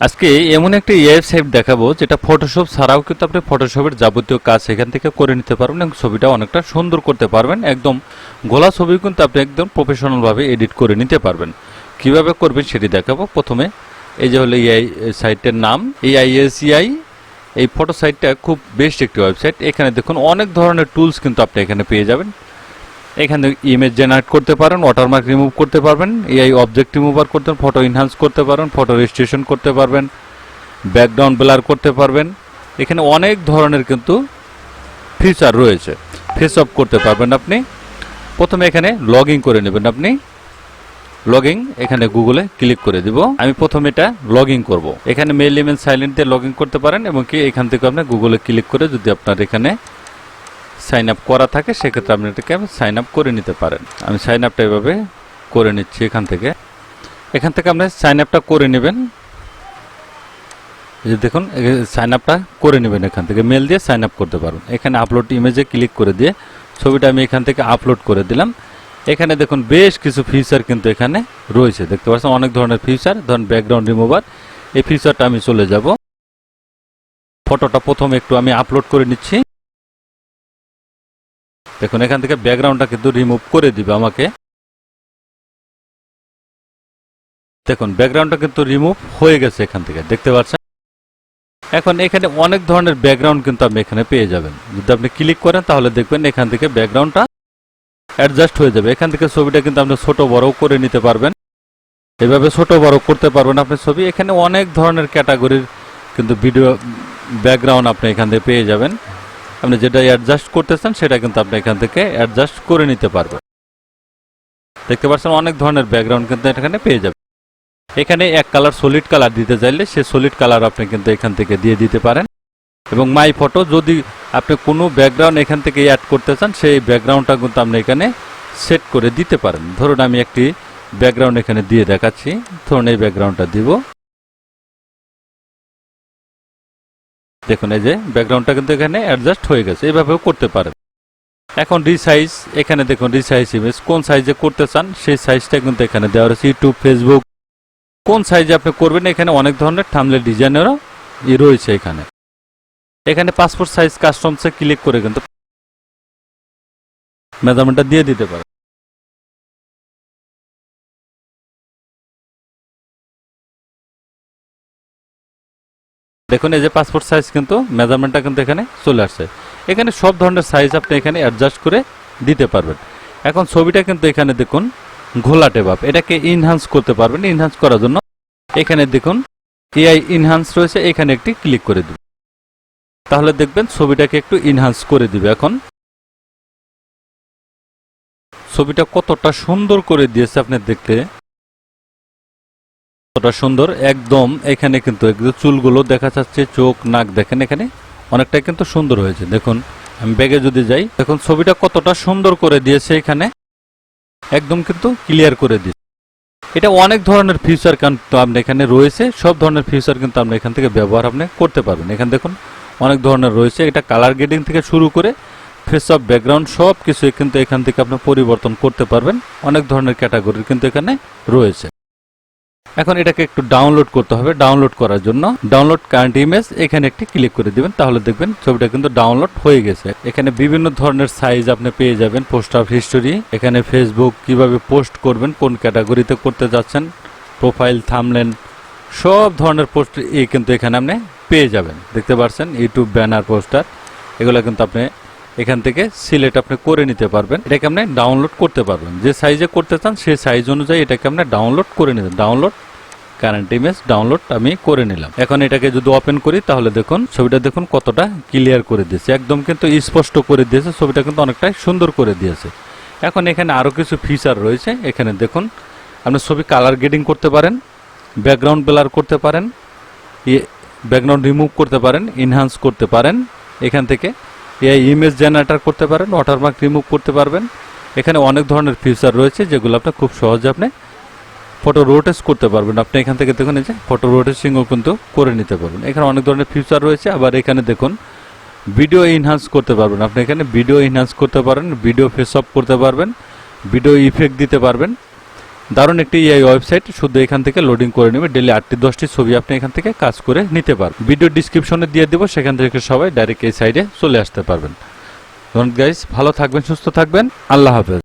আজকে এমন একটি ওয়েবসাইট দেখাবো, যেটা ফটোশপ ছাড়াও কিন্তু আপনি ফটোশপের যাবতীয় কাজ এখান থেকে করে নিতে পারবেন এবং ছবিটা অনেকটা সুন্দর করতে পারবেন। একদম গোলা ছবি কিন্তু আপনি একদম প্রফেশনালভাবে এডিট করে নিতে পারবেন। কীভাবে করবেন সেটি দেখাবো। প্রথমে এই যে হলো এআই সাইটের নাম এআইএসিআই এই ফটো সাইটটা খুব বেস্ট একটি ওয়েবসাইট এখানে দেখুন অনেক ধরনের টুলস কিন্তু আপনি এখানে পেয়ে যাবেন। এখানে ইমেজ জেনারেট করতে পারেন ওয়াটারমার্ক রিমুভ করতে পারবেন এআই অবজেক্ট রিমুভার করতে ফটো ইনহান্স করতে পারেন ফটো রেজিস্ট্রেশন করতে পারবেন ব্যাকগ্রাউন্ড ব্লার করতে পারবেন। এখানে অনেক ধরনের কিন্তু ফিচার রয়েছে। ফেস অফ করতে পারবেন আপনি। প্রথমে এখানে লগ করে নেবেন আপনি। লগ এখানে গুগলে ক্লিক করে দিব। আমি প্রথমে এটা লগ করব। এখানে mail email silent log in করতে পারেন এবং কি এখান থেকে আপনি গুগলে ক্লিক করে যদি আপনার এখানে সাইন আপ করা থাকে, সেক্ষেত্রে আপনি এটাকে সাইন আপ করে নিতে পারেন। আমি সাইন আপটা এভাবে করে নিচ্ছি এখান থেকে। এখান থেকে আপনি সাইন আপটা করে নেবেন। যে দেখুন সাইন আপটা করে নেবেন এখান থেকে। মেল দিয়ে সাইন আপ করতে পারবেন। এখানে আপলোড ইমেজে ক্লিক করে দিয়ে ছবিটা আমি এখান থেকে আপলোড করে দিলাম। এখানে দেখুন, বেশ কিছু ফিচার কিন্তু এখানে রয়েছে। দেখতে পাচ্ছেন, অনেক ধরনের ফিচার ধরুন ব্যাকগ্রাউন্ড রিমুভার এই ফিচারটা আমি চলে যাব। ফটোটা প্রথমে একটু আমি আপলোড করে নিচ্ছি। দেখুন, এখান থেকে ব্যাকগ্রাউন্ডটা কিন্তু রিমুভ করে দিবে আমাকে। দেখুন ব্যাকগ্রাউন্ডটা কিন্তু রিমুভ হয়ে গেছে এখান থেকে, দেখতে পাচ্ছেন? এখন এখানে অনেক ধরনের ব্যাকগ্রাউন্ড কিন্তু আপনি এখানে পেয়ে যাবেন। যদি আপনি ক্লিক করেন, তাহলে দেখবেন এখান থেকে ব্যাকগ্রাউন্ডটা অ্যাডজাস্ট হয়ে যাবে। এখান থেকে ছবিটা কিন্তু আপনি ছোট বড় করে নিতে পারবেন। এভাবে ছোট বড় করতে পারবেন আপনি ছবি। এখানে অনেক ধরনের ক্যাটাগরির কিন্তু ভিডিও ব্যাকগ্রাউন্ড আপনি এখান থেকে পেয়ে যাবেন। আপনি যেটা অ্যাডজাস্ট করতে চান সেটা কিন্তু আপনি এখান থেকে অ্যাডজাস্ট করে নিতে পারবেন। দেখতে পাচ্ছেন অনেক ধরনের ব্যাকগ্রাউন্ড কিন্তু এখানে পেয়ে যাবেন। এখানে এক কালার সলিড কালার দিতে চাইলে সে সলিড কালার আপনি কিন্তু এখান থেকে দিয়ে দিতে পারেন। এবং মাই ফটো যদি আপনি কোনো ব্যাকগ্রাউন্ড এখান থেকে অ্যাড করতে চান, সেই ব্যাকগ্রাউন্ডটা কিন্তু আপনি এখানে সেট করে দিতে পারেন। ধরুন আমি একটি ব্যাকগ্রাউন্ড এখানে দিয়ে দেখাচ্ছি। ধরুন এই ব্যাকগ্রাউন্ডটা দিব। দেখুন, এই যে ব্যাকগ্রাউন্ডটা কিন্তু এখানে অ্যাডজাস্ট হয়ে গেছে। এভাবেও করতে পারেন। এখন রিসাইজ এখানে দেখুন রিসাইজ ইমেজ কোন সাইজে করতে চান, সেই সাইজটা কিন্তু এখানে দেওয়া রয়েছে। ইউটিউব ফেসবুক কোন সাইজে আপনি করবেন, এখানে অনেক ধরনের থামলে ডিজাইনেরও রয়েছে এখানে। এখানে পাসপোর্ট সাইজ কাস্টমসে ক্লিক করে কিন্তু মেজারমেন্টটা দিয়ে দিতে পারে দেখুন, এই যে পাসপোর্ট সাইজ কিন্তু মেজারমেন্টটা কিন্তু এখানে চলে আসছে। এখানে সব ধরনের সাইজ আপনি এখানে অ্যাডজাস্ট করে দিতে পারবেন। এখন ছবিটা কিন্তু এখানে দেখুন ঘোলাটে ভাব এটাকে ইনহান্স করতে পারবেন ইনহান্স করার জন্য। এখানে দেখুন এআই ইনহান্স রয়েছে, এখানে একটি ক্লিক করে দিবেন তাহলে দেখবেন, ছবিটাকে একটু ইনহান্স করে দিবে এখন। ছবিটা কতটা সুন্দর করে দিয়েছে আপনি দেখতে। কতটা সুন্দর। একদম এখানে কিন্তু চুলগুলো দেখা যাচ্ছে, চোখ, নাক দেখেন এখানে, অনেকটাই কিন্তু সুন্দর হয়েছে। দেখুন, আমি ব্যাগে যদি যাই, দেখুন ছবিটা কতটা সুন্দর করে দিয়েছে এখানে। একদম কিন্তু ক্লিয়ার করে দিয়েছে। এটা অনেক ধরনের ফিউচার কিন্তু আপনি এখানে রয়েছে। সব ধরনের ফিউচার কিন্তু আপনি এখান থেকে ব্যবহার আপনি করতে পারবেন। এখানে দেখুন, অনেক ধরনের রয়েছে। এটা কালার গ্রেডিং থেকে শুরু করে ফেস অফ ব্যাকগ্রাউন্ড সব কিছু কিন্তু এখান থেকে আপনি পরিবর্তন করতে পারবেন। অনেক ধরনের ক্যাটাগরি কিন্তু এখানে রয়েছে। এখন এটাকে একটু ডাউনলোড করতে হবে ডাউনলোড করার জন্য। ডাউনলোড কারেন্ট ইমেজ এখানে একটি ক্লিক করে দিবেন, তাহলে দেখবেন ছবিটা কিন্তু ডাউনলোড হয়ে গেছে। এখানে বিভিন্ন ধরনের সাইজ আপনি পেয়ে যাবেন পোস্ট অফ হিস্টোরি এখানে ফেসবুক কীভাবে পোস্ট করবেন, কোন ক্যাটাগরিতে করতে যাচ্ছেন প্রোফাইল থামলেন সব ধরনের পোস্ট এই কিন্তু এখানে আপনি পেয়ে যাবেন। দেখতে পাচ্ছেন ইউটিউব ব্যানার পোস্টার এগুলো কিন্তু আপনি এখান থেকে সিলেক্ট আপনি করে নিতে পারবেন। এটাকে আপনি ডাউনলোড করতে পারবেন। যে সাইজে করতে চান সেই সাইজ অনুযায়ী এটাকে আপনি ডাউনলোড করে নিতে ডাউনলোড কারেন্ট ইমেজ ডাউনলোড আমি করে নিলাম। এখন এটাকে যদি ওপেন করি, তাহলে দেখুন, ছবিটা দেখুন কতটা ক্লিয়ার করে দিয়েছে। একদম কিন্তু স্পষ্ট করে দিয়েছে, ছবিটা কিন্তু অনেকটাই সুন্দর করে দিয়েছে। এখন এখানে আরও কিছু ফিচার রয়েছে। এখানে দেখুন, আপনি ছবি কালার গ্রেডিং করতে পারেন ব্যাকগ্রাউন্ড ব্লার করতে পারেন ব্যাকগ্রাউন্ড রিমুভ করতে পারেন ইনহান্স করতে পারেন। এখান থেকে এই ইমেজ জেনারেটর করতে পারেন ওয়াটারমার্ক রিমুভ করতে পারবেন। এখানে অনেক ধরনের ফিচার রয়েছে, যেগুলো আপনি খুব সহজে আপনি ফটো রোটেস করতে পারবেন। আপনি এখান থেকে দেখুন এই যে ফটো রোটেসিংও কিন্তু করে নিতে পারবেন। এখানে অনেক ধরনের ফিচার রয়েছে, আবার এখানে দেখুন ভিডিও ইনহান্স করতে পারবেন। আপনি এখানে ভিডিও ইনহান্স করতে পারেন ভিডিও ফেস অফ করতে পারবেন ভিডিও ইফেক্ট দিতে পারবেন। দারুণ একটি এই ওয়েবসাইট শুধু এখান থেকে লোডিং করে নেবে। ডেলি আটটি দশটি ছবি আপনি এখান থেকে কাজ করে নিতে পারবেন। ভিডিও ডিসক্রিপশনে দিয়ে দেবো, সেখান থেকে সবাই ডাইরেক্ট এই সাইডে চলে আসতে পারবেন। ধন্যবাদ গাইস ভালো থাকবেন, সুস্থ থাকবেন। আল্লাহ হাফেজ।